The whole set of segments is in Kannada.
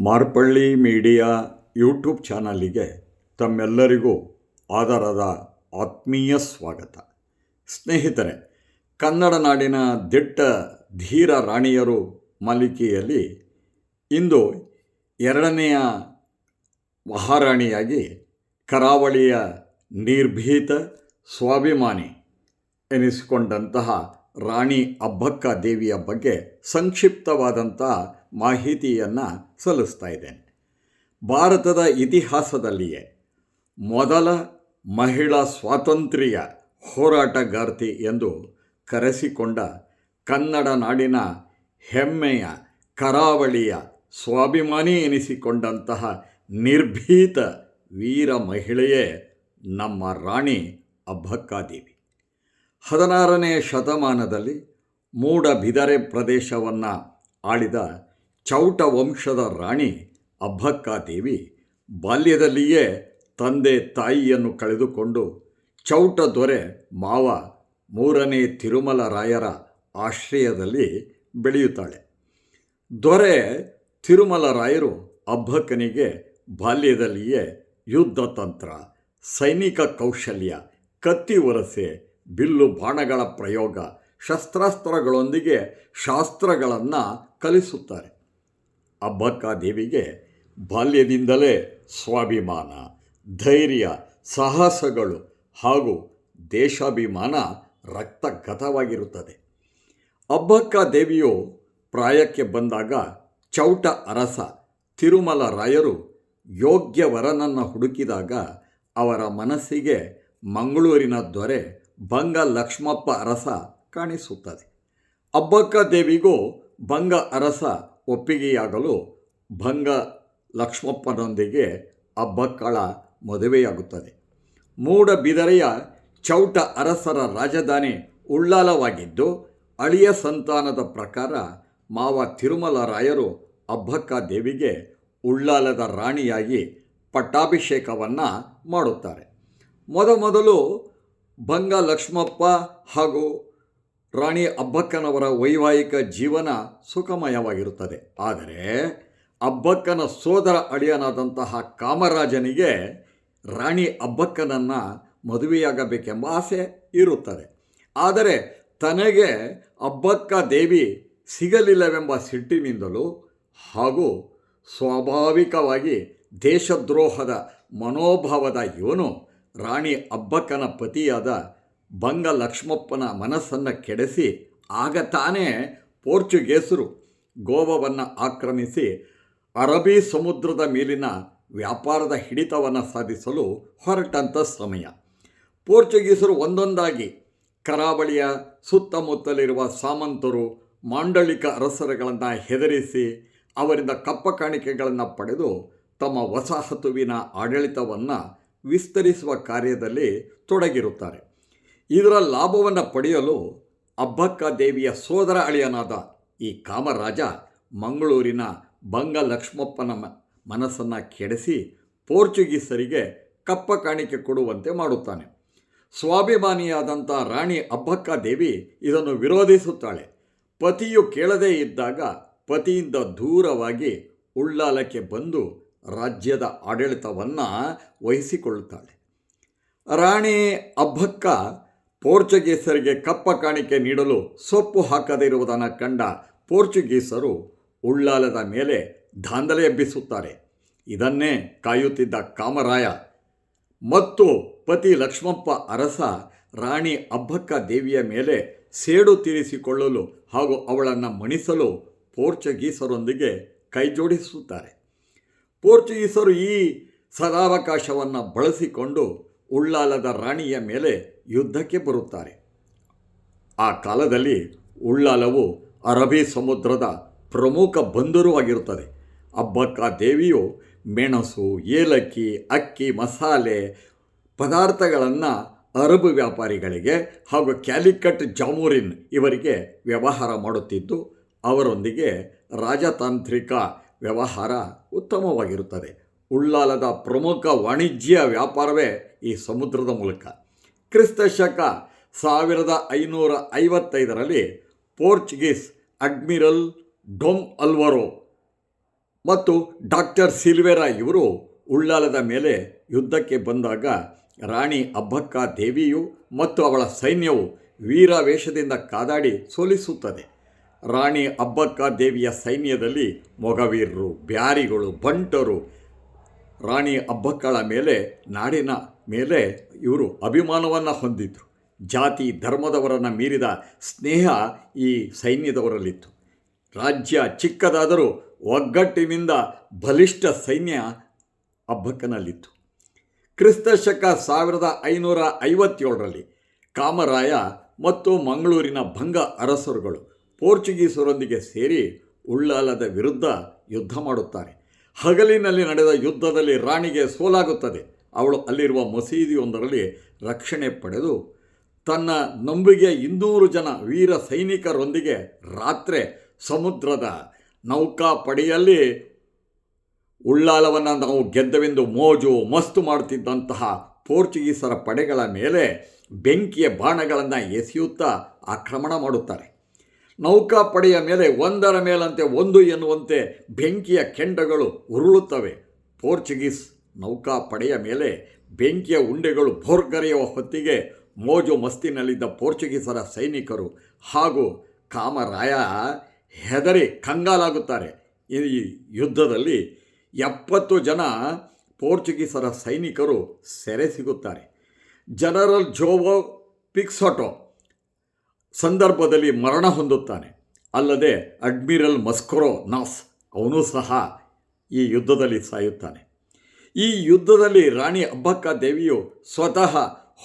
ಮಾರ್ಪಳ್ಳಿ ಮೀಡಿಯಾ ಯೂಟ್ಯೂಬ್ ಚಾನಲಿಗೆ ತಮ್ಮೆಲ್ಲರಿಗೂ ಆದರದ ಆತ್ಮೀಯ ಸ್ವಾಗತ. ಸ್ನೇಹಿತರೆ, ಕನ್ನಡ ನಾಡಿನ ದಿಟ್ಟ ಧೀರ ರಾಣಿಯರು ಮಾಲಿಕೆಯಲ್ಲಿ ಇಂದು ಎರಡನೆಯ ಮಹಾರಾಣಿಯಾಗಿ ಕರಾವಳಿಯ ನಿರ್ಭೀತ ಸ್ವಾಭಿಮಾನಿ ಎನಿಸಿಕೊಂಡಂತಹ ರಾಣಿ ಅಬ್ಬಕ್ಕ ದೇವಿಯ ಬಗ್ಗೆ ಸಂಕ್ಷಿಪ್ತವಾದಂಥ ಮಾಹಿತಿಯನ್ನು ಸಲ್ಲಿಸ್ತಾ ಇದ್ದೇನೆ. ಭಾರತದ ಇತಿಹಾಸದಲ್ಲಿಯೇ ಮೊದಲ ಮಹಿಳಾ ಸ್ವಾತಂತ್ರ್ಯ ಹೋರಾಟಗಾರ್ತಿ ಎಂದು ಕರೆಸಿಕೊಂಡ ಕನ್ನಡ ನಾಡಿನ ಹೆಮ್ಮೆಯ, ಕರಾವಳಿಯ ಸ್ವಾಭಿಮಾನಿ ಎನಿಸಿಕೊಂಡಂತಹ ನಿರ್ಭೀತ ವೀರ ಮಹಿಳೆಯೇ ನಮ್ಮ ರಾಣಿ ಅಬ್ಬಕ್ಕಾದೇವಿ ಹದಿನಾರನೇ ಶತಮಾನದಲ್ಲಿ ಮೂಡಬಿದರೆ ಪ್ರದೇಶವನ್ನು ಆಳಿದ ಚೌಟ ವಂಶದ ರಾಣಿ ಅಬ್ಬಕ್ಕಾದೇವಿ ಬಾಲ್ಯದಲ್ಲಿಯೇ ತಂದೆ ತಾಯಿಯನ್ನು ಕಳೆದುಕೊಂಡು ಚೌಟ ದೊರೆ ಮಾವ ಮೂರನೇ ತಿರುಮಲ ರಾಯರ ಆಶ್ರಯದಲ್ಲಿ ಬೆಳೆಯುತ್ತಾಳೆ. ದೊರೆ ತಿರುಮಲ ರಾಯರು ಅಬ್ಬಕ್ಕನಿಗೆ ಬಾಲ್ಯದಲ್ಲಿಯೇ ಯುದ್ಧ ತಂತ್ರ ಸೈನಿಕ ಕೌಶಲ್ಯ, ಕತ್ತಿ ವರಸೆ ಬಿಲ್ಲು ಬಾಣಗಳ ಪ್ರಯೋಗ ಶಸ್ತ್ರಾಸ್ತ್ರಗಳೊಂದಿಗೆ ಶಾಸ್ತ್ರಗಳನ್ನು ಕಲಿಸುತ್ತಾರೆ. ಅಬ್ಬಕ್ಕ ದೇವಿಗೆ ಬಾಲ್ಯದಿಂದಲೇ ಸ್ವಾಭಿಮಾನ, ಧೈರ್ಯ, ಸಾಹಸಗಳು ಹಾಗೂ ದೇಶಾಭಿಮಾನ ರಕ್ತಗತವಾಗಿರುತ್ತದೆ. ಅಬ್ಬಕ್ಕ ದೇವಿಯು ಪ್ರಾಯಕ್ಕೆ ಬಂದಾಗ ಚೌಟ ಅರಸ ತಿರುಮಲ ರಾಯರು ಯೋಗ್ಯ ವರನನ್ನು ಹುಡುಕಿದಾಗ ಅವರ ಮನಸ್ಸಿಗೆ ಮಂಗಳೂರಿನ ದೊರೆ ಬಂಗ ಲಕ್ಷ್ಮಪ್ಪ ಅರಸ ಕಾಣಿಸುತ್ತದೆ. ಅಬ್ಬಕ್ಕ ದೇವಿಗೂ ಬಂಗ ಅರಸ ಒಪ್ಪಿಗೆಯಾಗಲು ಭಂಗ ಲಕ್ಷ್ಮಪ್ಪನೊಂದಿಗೆ ಅಬ್ಬಕ್ಕಳ ಮದುವೆಯಾಗುತ್ತದೆ. ಮೂಡಬಿದರೆಯ ಚೌಟ ಅರಸರ ರಾಜಧಾನಿ ಉಳ್ಳಾಲವಾಗಿದ್ದು, ಅಳಿಯ ಸಂತಾನದ ಪ್ರಕಾರ ಮಾವ ತಿರುಮಲ ರಾಯರು ಅಬ್ಬಕ್ಕ ದೇವಿಗೆ ಉಳ್ಳಾಲದ ರಾಣಿಯಾಗಿ ಪಟ್ಟಾಭಿಷೇಕವನ್ನು ಮಾಡುತ್ತಾರೆ. ಮೊದಮೊದಲು ಬಂಗ ಲಕ್ಷ್ಮಪ್ಪ ಹಾಗೂ ರಾಣಿ ಅಬ್ಬಕ್ಕನವರ ವೈವಾಹಿಕ ಜೀವನ ಸುಖಮಯವಾಗಿರುತ್ತದೆ. ಆದರೆ ಅಬ್ಬಕ್ಕನ ಸೋದರ ಅಳಿಯನಾದಂತಹ ಕಾಮರಾಜನಿಗೆ ರಾಣಿ ಅಬ್ಬಕ್ಕನನ್ನು ಮದುವೆಯಾಗಬೇಕೆಂಬ ಆಸೆ ಇರುತ್ತದೆ. ಆದರೆ ತನಗೆ ಅಬ್ಬಕ್ಕ ದೇವಿ ಸಿಗಲಿಲ್ಲವೆಂಬ ಸಿಟ್ಟಿನಿಂದಲೂ ಹಾಗೂ ಸ್ವಾಭಾವಿಕವಾಗಿ ದೇಶದ್ರೋಹದ ಮನೋಭಾವದ ಇವನು ರಾಣಿ ಅಬ್ಬಕ್ಕನ ಪತಿಯಾದ ಬಂಗ ಲಕ್ಷ್ಮಪ್ಪನ ಮನಸ್ಸನ್ನು ಕೆಡಿಸಿ ಆಗ ತಾನೇ ಪೋರ್ಚುಗೇಸರು ಗೋವವನ್ನು ಆಕ್ರಮಿಸಿ ಅರಬಿ ಸಮುದ್ರದ ಮೇಲಿನ ವ್ಯಾಪಾರದ ಹಿಡಿತವನ್ನು ಸಾಧಿಸಲು ಹೊರಟಂಥ ಸಮಯ. ಪೋರ್ಚುಗೀಸರು ಒಂದೊಂದಾಗಿ ಕರಾವಳಿಯ ಸುತ್ತಮುತ್ತಲಿರುವ ಸಾಮಂತರು, ಮಾಂಡಳಿಕ ಅರಸರುಗಳನ್ನು ಹೆದರಿಸಿ ಅವರಿಂದ ಕಪ್ಪ ಕಾಣಿಕೆಗಳನ್ನು ಪಡೆದು ತಮ್ಮ ವಸಾಹತುವಿನ ಆಡಳಿತವನ್ನು ವಿಸ್ತರಿಸುವ ಕಾರ್ಯದಲ್ಲಿ ತೊಡಗಿರುತ್ತಾರೆ. ಇದರ ಲಾಭವನ್ನು ಪಡೆಯಲು ಅಬ್ಬಕ್ಕ ದೇವಿಯ ಸೋದರ ಅಳಿಯನಾದ ಈ ಕಾಮರಾಜ ಮಂಗಳೂರಿನ ಬಂಗ ಲಕ್ಷ್ಮಪ್ಪನ ಮನಸ್ಸನ್ನು ಕೆಡಿಸಿ ಪೋರ್ಚುಗೀಸರಿಗೆ ಕಪ್ಪ ಕಾಣಿಕೆ ಕೊಡುವಂತೆ ಮಾಡುತ್ತಾನೆ. ಸ್ವಾಭಿಮಾನಿಯಾದಂಥ ರಾಣಿ ಅಬ್ಬಕ್ಕ ದೇವಿ ಇದನ್ನು ವಿರೋಧಿಸುತ್ತಾಳೆ. ಪತಿಯು ಕೇಳದೇ ಇದ್ದಾಗ ಪತಿಯಿಂದ ದೂರವಾಗಿ ಉಳ್ಳಾಲಕ್ಕೆ ಬಂದು ರಾಜ್ಯದ ಆಡಳಿತವನ್ನು ವಹಿಸಿಕೊಳ್ಳುತ್ತಾಳೆ. ರಾಣಿ ಅಬ್ಬಕ್ಕ ಪೋರ್ಚುಗೀಸರಿಗೆ ಕಪ್ಪ ಕಾಣಿಕೆ ನೀಡಲು ಸೊಪ್ಪು ಹಾಕದಿರುವುದನ್ನು ಕಂಡ ಪೋರ್ಚುಗೀಸರು ಉಳ್ಳಾಲದ ಮೇಲೆ ದಾಂಧಲೆ ಎಬ್ಬಿಸುತ್ತಾರೆ. ಇದನ್ನೇ ಕಾಯುತ್ತಿದ್ದ ಕಾಮರಾಯ ಮತ್ತು ಪತಿ ಲಕ್ಷ್ಮಪ್ಪ ಅರಸ ರಾಣಿ ಅಬ್ಬಕ್ಕ ದೇವಿಯ ಮೇಲೆ ಸೇಡು ತೀರಿಸಿಕೊಳ್ಳಲು ಹಾಗೂ ಅವಳನ್ನು ಮಣಿಸಲು ಪೋರ್ಚುಗೀಸರೊಂದಿಗೆ ಕೈಜೋಡಿಸುತ್ತಾರೆ. ಪೋರ್ಚುಗೀಸರು ಈ ಸದಾವಕಾಶವನ್ನು ಬಳಸಿಕೊಂಡು ಉಳ್ಳಾಲದ ರಾಣಿಯ ಮೇಲೆ ಯುದ್ಧಕ್ಕೆ ಬರುತ್ತಾರೆ. ಆ ಕಾಲದಲ್ಲಿ ಉಳ್ಳಾಲವು ಅರಬಿ ಸಮುದ್ರದ ಪ್ರಮುಖ ಬಂದರು ಆಗಿರುತ್ತದೆ. ಅಬ್ಬಕ್ಕ ದೇವಿಯು ಮೆಣಸು, ಏಲಕ್ಕಿ, ಅಕ್ಕಿ, ಮಸಾಲೆ ಪದಾರ್ಥಗಳನ್ನು ಅರಬ್ ವ್ಯಾಪಾರಿಗಳಿಗೆ ಹಾಗೂ ಕ್ಯಾಲಿಕಟ್ ಜಾಮೂರಿನ್ ಇವರಿಗೆ ವ್ಯವಹಾರ ಮಾಡುತ್ತಿದ್ದು, ಅವರೊಂದಿಗೆ ರಾಜತಾಂತ್ರಿಕ ವ್ಯವಹಾರ ಉತ್ತಮವಾಗಿರುತ್ತದೆ. ಉಳ್ಳಾಲದ ಪ್ರಮುಖ ವಾಣಿಜ್ಯ ವ್ಯಾಪಾರವೇ ಈ ಸಮುದ್ರದ ಮೂಲಕ. ಕ್ರಿಸ್ತ ಶಕ ಸಾವಿರದ ಐನೂರ ಐವತ್ತೈದರಲ್ಲಿ ಪೋರ್ಚುಗೀಸ್ ಅಡ್ಮಿರಲ್ ಡೊಮ್ ಅಲ್ವರೋ ಮತ್ತು ಡಾಕ್ಟರ್ ಸಿಲ್ವೆರಾ ಇವರು ಉಳ್ಳಾಲದ ಮೇಲೆ ಯುದ್ಧಕ್ಕೆ ಬಂದಾಗ ರಾಣಿ ಅಬ್ಬಕ್ಕ ದೇವಿಯು ಮತ್ತು ಅವಳ ಸೈನ್ಯವು ವೀರಾವೇಶದಿಂದ ಕಾದಾಡಿ ಸೋಲಿಸುತ್ತದೆ. ರಾಣಿ ಅಬ್ಬಕ್ಕ ದೇವಿಯ ಸೈನ್ಯದಲ್ಲಿ ಮೊಗವೀರರು, ಬ್ಯಾರಿಗಳು, ಬಂಟರು, ರಾಣಿ ಅಬ್ಬಕ್ಕಳ ಮೇಲೆ, ನಾಡಿನ ಮೇಲೆ ಇವರು ಅಭಿಮಾನವನ್ನು ಹೊಂದಿದ್ರು. ಜಾತಿ ಧರ್ಮದವರನ್ನು ಮೀರಿದ ಸ್ನೇಹ ಈ ಸೈನ್ಯದವರಲ್ಲಿತ್ತು. ರಾಜ್ಯ ಚಿಕ್ಕದಾದರೂ ಒಗ್ಗಟ್ಟಿನಿಂದ ಬಲಿಷ್ಠ ಸೈನ್ಯ ಅಬ್ಬಕ್ಕನಲ್ಲಿತ್ತು. ಕ್ರಿಸ್ತ ಶಕ ಸಾವಿರದ ಐನೂರ ಐವತ್ತೇಳರಲ್ಲಿ ಕಾಮರಾಯ ಮತ್ತು ಮಂಗಳೂರಿನ ಭಂಗ ಅರಸರುಗಳು ಪೋರ್ಚುಗೀಸರೊಂದಿಗೆ ಸೇರಿ ಉಳ್ಳಾಲದ ವಿರುದ್ಧ ಯುದ್ಧ ಮಾಡುತ್ತಾರೆ. ಹಗಲಿನಲ್ಲಿ ನಡೆದ ಯುದ್ಧದಲ್ಲಿ ರಾಣಿಗೆ ಸೋಲಾಗುತ್ತದೆ. ಅವಳು ಅಲ್ಲಿರುವ ಮಸೀದಿಯೊಂದರಲ್ಲಿ ರಕ್ಷಣೆ ಪಡೆದು ತನ್ನ ನಂಬಿಕೆಯ ಇನ್ನೂರು ಜನ ವೀರ ಸೈನಿಕರೊಂದಿಗೆ ರಾತ್ರಿ ಸಮುದ್ರದ ನೌಕಾಪಡೆಯಲ್ಲಿ ಉಳ್ಳಾಲವನ್ನು ನಾವು ಗೆದ್ದವೆಂದು ಮೋಜು ಮಸ್ತು ಮಾಡುತ್ತಿದ್ದಂತಹ ಪೋರ್ಚುಗೀಸರ ಪಡೆಗಳ ಮೇಲೆ ಬೆಂಕಿಯ ಬಾಣಗಳನ್ನು ಎಸೆಯುತ್ತಾ ಆಕ್ರಮಣ ಮಾಡುತ್ತಾರೆ. ನೌಕಾಪಡೆಯ ಮೇಲೆ ಒಂದರ ಮೇಲಂತೆ ಒಂದು ಎನ್ನುವಂತೆ ಬೆಂಕಿಯ ಕೆಂಡಗಳು ಉರುಳುತ್ತವೆ. ಪೋರ್ಚುಗೀಸ್ ನೌಕಾಪಡೆಯ ಮೇಲೆ ಬೆಂಕಿಯ ಉಂಡೆಗಳು ಭೋರ್ಗರೆಯುವ ಹೊತ್ತಿಗೆ ಮೋಜು ಮಸ್ತಿನಲ್ಲಿದ್ದ ಪೋರ್ಚುಗೀಸರ ಸೈನಿಕರು ಹಾಗೂ ಕಾಮರಾಯ ಹೆದರಿ ಕಂಗಾಲಾಗುತ್ತಾರೆ. ಈ ಯುದ್ಧದಲ್ಲಿ ಎಪ್ಪತ್ತು ಜನ ಪೋರ್ಚುಗೀಸರ ಸೈನಿಕರು ಸೆರೆ ಸಿಗುತ್ತಾರೆ. ಜನರಲ್ ಜೋವೋ ಪಿಕ್ಸೊಟೋ ಸಂದರ್ಭದಲ್ಲಿ ಮರಣ ಹೊಂದುತ್ತಾನೆ. ಅಲ್ಲದೆ ಅಡ್ಮಿರಲ್ ಮಸ್ಕೊರೋ ನಾಸ್ ಅವನೂ ಸಹ ಈ ಯುದ್ಧದಲ್ಲಿ ಸಾಯುತ್ತಾನೆ. ಈ ಯುದ್ಧದಲ್ಲಿ ರಾಣಿ ಅಬ್ಬಕ್ಕ ದೇವಿಯು ಸ್ವತಃ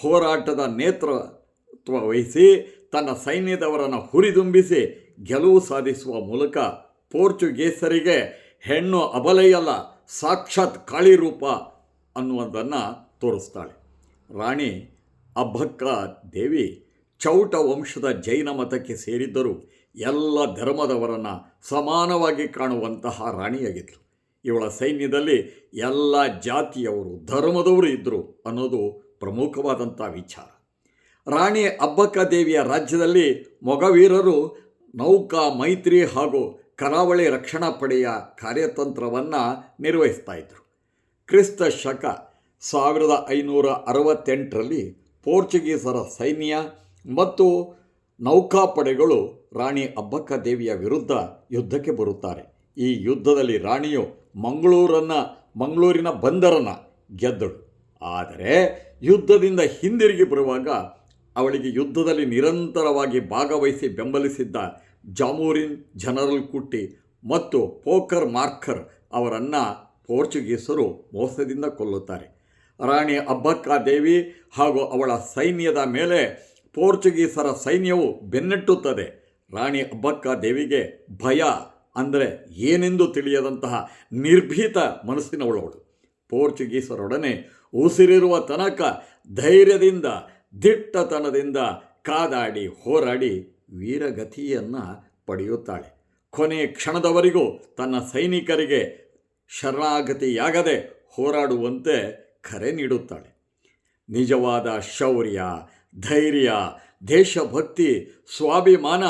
ಹೋರಾಟದ ನೇತೃತ್ವ ವಹಿಸಿ, ತನ್ನ ಸೈನ್ಯದವರನ್ನು ಹುರಿದುಂಬಿಸಿ ಗೆಲುವು ಸಾಧಿಸುವ ಮೂಲಕ ಪೋರ್ಚುಗೀಸರಿಗೆ ಹೆಣ್ಣು ಅಬಲೆಯಲ್ಲ ಸಾಕ್ಷಾತ್ ಕಾಳಿ ರೂಪ ಅನ್ನುವುದನ್ನು ತೋರಿಸ್ತಾಳೆ. ರಾಣಿ ಅಬ್ಬಕ್ಕ ದೇವಿ ಚೌಟ ವಂಶದ ಜೈನ ಮತಕ್ಕೆ ಸೇರಿದ್ದರೂ ಎಲ್ಲ ಧರ್ಮದವರನ್ನು ಸಮಾನವಾಗಿ ಕಾಣುವಂತಹ ರಾಣಿಯಾಗಿದ್ದರು ಇವಳ ಸೈನ್ಯದಲ್ಲಿ ಎಲ್ಲ ಜಾತಿಯವರು ಧರ್ಮದವರು ಇದ್ದರು ಅನ್ನೋದು ಪ್ರಮುಖವಾದಂಥ ವಿಚಾರ. ರಾಣಿ ಅಬ್ಬಕ್ಕ ದೇವಿಯ ರಾಜ್ಯದಲ್ಲಿ ಮೊಗವೀರರು ನೌಕಾ, ಮೈತ್ರಿ ಹಾಗೂ ಕರಾವಳಿ ರಕ್ಷಣಾ ಪಡೆಯ ಕಾರ್ಯತಂತ್ರವನ್ನು ನಿರ್ವಹಿಸ್ತಾ ಇದ್ದರು ಕ್ರಿಸ್ತ ಶಕ ಸಾವಿರದ ಐನೂರ ಅರವತ್ತೆಂಟರಲ್ಲಿ ಪೋರ್ಚುಗೀಸರ ಸೈನ್ಯ ಮತ್ತು ನೌಕಾಪಡೆಗಳು ರಾಣಿ ಅಬ್ಬಕ್ಕ ದೇವಿಯ ವಿರುದ್ಧ ಯುದ್ಧಕ್ಕೆ ಬರುತ್ತಾರೆ. ಈ ಯುದ್ಧದಲ್ಲಿ ರಾಣಿಯು ಮಂಗಳೂರನ್ನು, ಮಂಗಳೂರಿನ ಬಂದರನ್ನು ಗೆದ್ದಳು. ಆದರೆ ಯುದ್ಧದಿಂದ ಹಿಂದಿರುಗಿ ಬರುವಾಗ ಅವಳಿಗೆ ಯುದ್ಧದಲ್ಲಿ ನಿರಂತರವಾಗಿ ಭಾಗವಹಿಸಿ ಬೆಂಬಲಿಸಿದ್ದ ಜಾಮೂರಿನ್, ಜನರಲ್ ಕುಟ್ಟಿ ಮತ್ತು ಪೋಕರ್ ಮಾರ್ಕರ್ ಅವರನ್ನು ಪೋರ್ಚುಗೀಸರು ಮೋಸದಿಂದ ಕೊಲ್ಲುತ್ತಾರೆ. ರಾಣಿ ಅಬ್ಬಕ್ಕ ದೇವಿ ಹಾಗೂ ಅವಳ ಸೈನ್ಯದ ಮೇಲೆ ಪೋರ್ಚುಗೀಸರ ಸೈನ್ಯವು ಬೆನ್ನಟ್ಟುತ್ತದೆ. ರಾಣಿ ಅಬ್ಬಕ್ಕ ದೇವಿಗೆ ಭಯ ಅಂದರೆ ಏನೆಂದು ತಿಳಿಯದಂತಹ ನಿರ್ಭೀತ ಮನಸ್ಸಿನವಳವಳು. ಪೋರ್ಚುಗೀಸರೊಡನೆ ಉಸಿರಿರುವ ತನಕ ಧೈರ್ಯದಿಂದ, ದಿಟ್ಟತನದಿಂದ ಕಾದಾಡಿ ಹೋರಾಡಿ ವೀರಗತಿಯನ್ನು ಪಡೆಯುತ್ತಾಳೆ. ಕೊನೆ ಕ್ಷಣದವರೆಗೂ ತನ್ನ ಸೈನಿಕರಿಗೆ ಶರಣಾಗತಿಯಾಗದೆ ಹೋರಾಡುವಂತೆ ಕರೆ ನೀಡುತ್ತಾಳೆ. ನಿಜವಾದ ಶೌರ್ಯ, ಧೈರ್ಯ, ದೇಶಭಕ್ತಿ, ಸ್ವಾಭಿಮಾನ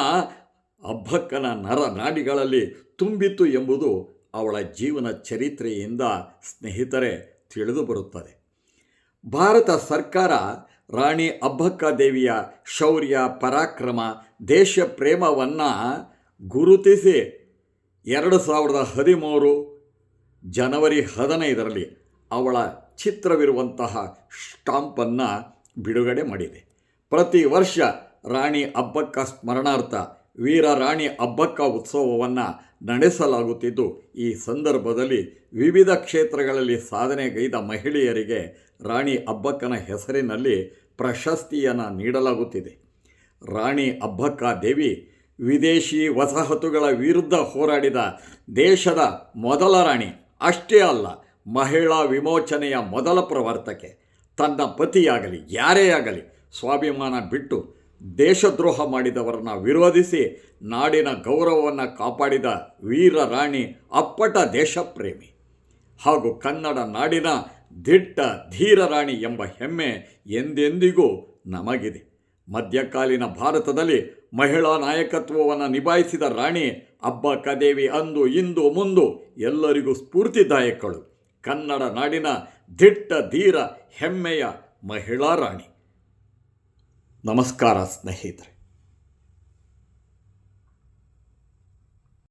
ಅಬ್ಬಕ್ಕನ ನರ ನಾಡಿಗಳಲ್ಲಿ ತುಂಬಿತ್ತು ಎಂಬುದು ಅವಳ ಜೀವನ ಚರಿತ್ರೆಯಿಂದ ಸ್ನೇಹಿತರೆ ತಿಳಿದು ಬರುತ್ತದೆ. ಭಾರತ ಸರ್ಕಾರ ರಾಣಿ ಅಬ್ಬಕ್ಕ ದೇವಿಯ ಶೌರ್ಯ, ಪರಾಕ್ರಮ ದೇಶ ಪ್ರೇಮವನ್ನು ಗುರುತಿಸಿ ಎರಡು ಸಾವಿರದ ಹದಿಮೂರು ಜನವರಿ ಹದಿನೈದರಲ್ಲಿ ಅವಳ ಚಿತ್ರವಿರುವಂತಹ ಸ್ಟಾಂಪನ್ನು ಬಿಡುಗಡೆ ಮಾಡಿದೆ. ಪ್ರತಿ ವರ್ಷ ರಾಣಿ ಅಬ್ಬಕ್ಕ ಸ್ಮರಣಾರ್ಥ ವೀರ ರಾಣಿ ಅಬ್ಬಕ್ಕ ಉತ್ಸವವನ್ನು ನಡೆಸಲಾಗುತ್ತಿದ್ದು, ಈ ಸಂದರ್ಭದಲ್ಲಿ ವಿವಿಧ ಕ್ಷೇತ್ರಗಳಲ್ಲಿ ಸಾಧನೆಗೈದ ಮಹಿಳೆಯರಿಗೆ ರಾಣಿ ಅಬ್ಬಕ್ಕನ ಹೆಸರಿನಲ್ಲಿ ಪ್ರಶಸ್ತಿಯನ್ನು ನೀಡಲಾಗುತ್ತಿದೆ. ರಾಣಿ ಅಬ್ಬಕ್ಕ ದೇವಿ ವಿದೇಶಿ ವಸಾಹತುಗಳ ವಿರುದ್ಧ ಹೋರಾಡಿದ ದೇಶದ ಮೊದಲ ರಾಣಿ. ಅಷ್ಟೇ ಅಲ್ಲ ಮಹಿಳಾ ವಿಮೋಚನೆಯ ಮೊದಲ ಪ್ರವರ್ತಕೆ. ತನ್ನ ಪತಿಯಾಗಲಿ, ಯಾರೇ ಆಗಲಿ, ಸ್ವಾಭಿಮಾನ ಬಿಟ್ಟು ದೇಶದ್ರೋಹ ಮಾಡಿದವರನ್ನ ವಿರೋಧಿಸಿ ನಾಡಿನ ಗೌರವವನ್ನು ಕಾಪಾಡಿದ ವೀರ ರಾಣಿ ಅಪ್ಪಟ ದೇಶಪ್ರೇಮಿ. ಹಾಗೂ ಕನ್ನಡ ನಾಡಿನ ದಿಟ್ಟ ಧೀರ ರಾಣಿ ಎಂಬ ಹೆಮ್ಮೆ ಎಂದೆಂದಿಗೂ ನಮಗಿದೆ. ಮಧ್ಯಕಾಲೀನ ಭಾರತದಲ್ಲಿ ಮಹಿಳಾ ನಾಯಕತ್ವವನ್ನು ನಿಭಾಯಿಸಿದ ರಾಣಿ ಅಬ್ಬಕ್ಕದೇವಿ ಅಂದು, ಇಂದು, ಮುಂದು ಎಲ್ಲರಿಗೂ ಸ್ಫೂರ್ತಿದಾಯಕಳು. ಕನ್ನಡ ನಾಡಿನ ದಿಟ್ಟ ಧೀರ ಹೆಮ್ಮೆಯ ಮಹಿಳಾ ರಾಣಿ. ನಮಸ್ಕಾರ ಸ್ನೇಹಿತರೆ.